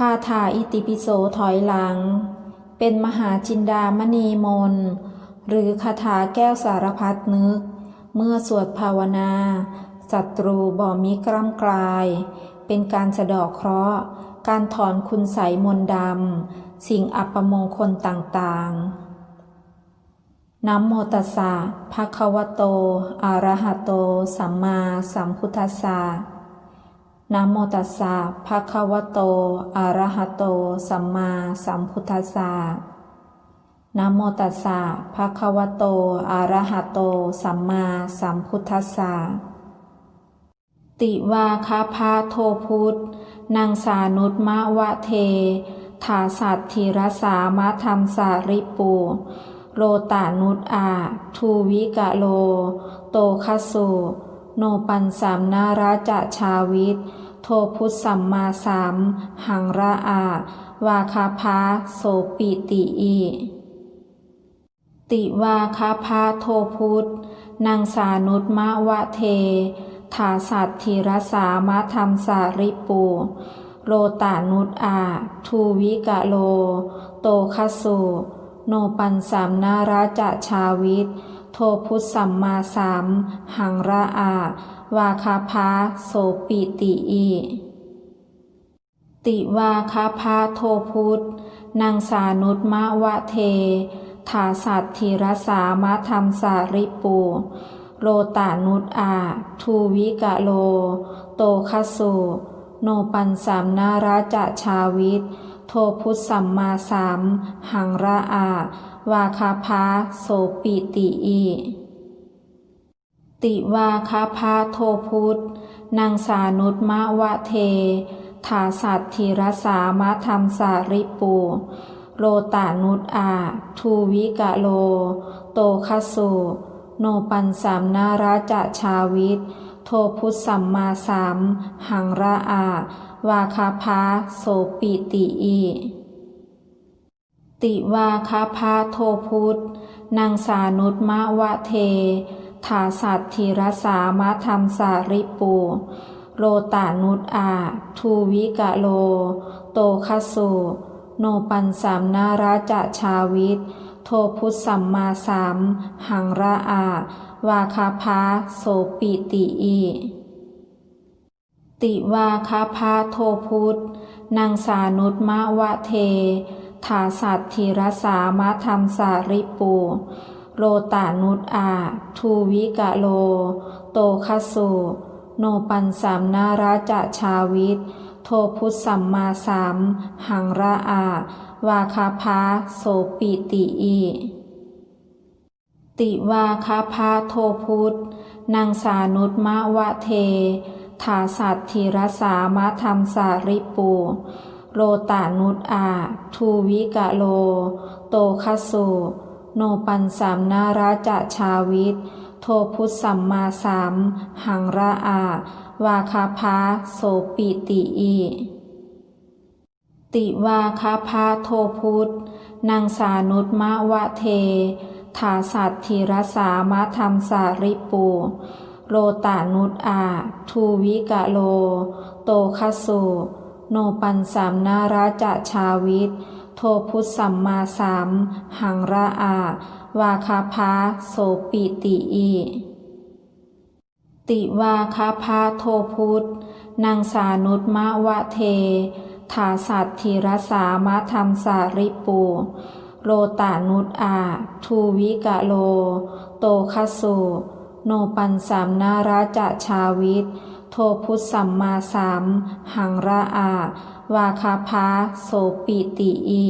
คาถาอิติปิโสถอยหลัง เป็นมหาจินดามณีมน หรือคาถาแก้วสารพัดนึก เมื่อสวดภาวนาศัตรูบ่มีกล้ำกลาย เป็นการสะดอกเคราะห์ การถอนคุณใสมนดำ สิ่งอัปมงคลต่างๆนะโมตัสสะภะคะวะโต อะระหะโต สัมมาสัมพุทธัสสะ นะโมตัสสะภะคะวะโต อะระหะโต สัมมาสัมพุทธัสสะนะโมตัสสะภะคะวะโต อะระหะโต สัมมาสัมพุทธัสสะ ติวาคาพาโทพุทธนางสานุตมะวะเท ถาสัตธีรสามะธรรมสาริปูโลตานุตอาทูวิกะโล โตคสุโนปันสามนาราจะชาวิท โทพุทธสัมมาสามหังระอา วาคาพาโสปิติอีติวาคาพาโทพุทธนางสานุตมะวะเท ถาสัตธีรสามะธรรมสาริปูโลตานุตอา ทูวิกะโล โตคสุ โนปันสามนาราจะชาวิทโทพุทธสัมมาสามหังระอา วาคาพาโสปิติอีติวาคาพาโทพุทธนางสานุตมะวะเท ถาสัตธีรสามะธรรมสาริปูโลตานุตอาทูวิกะโล โตคสุโนปันสามนาราจะชาวิท โทพุทธสัมมาสามหังระอา วาคาพาโสปิติอีติวาคาพาโทพุทธนางสานุตมะวะเท ถาสัตธีรสามะธรรมสาริปูโลตานุตอา ทูวิกะโล โตคสุ โนปันสามนาราจะชาวิทโทพุทธสัมมาสามหังระอา วาคาพาโสปิติอีติวาคาพาโทพุทธนางสานุตมะวะเท ถาสัตธีรสามะธรรมสาริปูโลตานุตอา ทูวิกะโล โตคสุโโนปันสามนาราจะชาวิทโทพุทธสัมมาสามหังระอา วาคาพาโสปิติอีติวาคาพาโทพุทธนางสานุตมะวะเท ถาสัตธีรสามะธรรมสาริปู โลตานุตอา ทูวิกะโล โตคสุโนปันสามนาราจะชาวิท โทพุทธสัมมาสามหังระอา วาคาพาโสปิติอีติวาคาพาโทพุทธนางสานุตมะวะเท ถาสัตธีรสามะธรรมสาริปู โลตานุตอา ทูวิกะโล โตคสุโนปันสามนาราจะชาวิท โทพุทธสัมมาสามหังระอา วาคาพาโสปิติอีติวาคาพาโทพุทธนางสานุตมะวะเท ถาสัตธีรสามะธรรมสาริปูโลตานุตอาทูวิกะโล โตคสุโนปันสามนาราจะชาวิท โทพุทธสัมมาสามหังระอา วาคาพาโสปิติอีติวาคาพาโทพุทธนางสานุตมะวะเท ถาสัตธีรสามะธรรมสาริปู โลตานุตอา ทูวิกะโล โตคสุโนปันสามนาราจะชาวิท โทพุทธสัมมาสามหังระอา วาคาพาโสปิติอี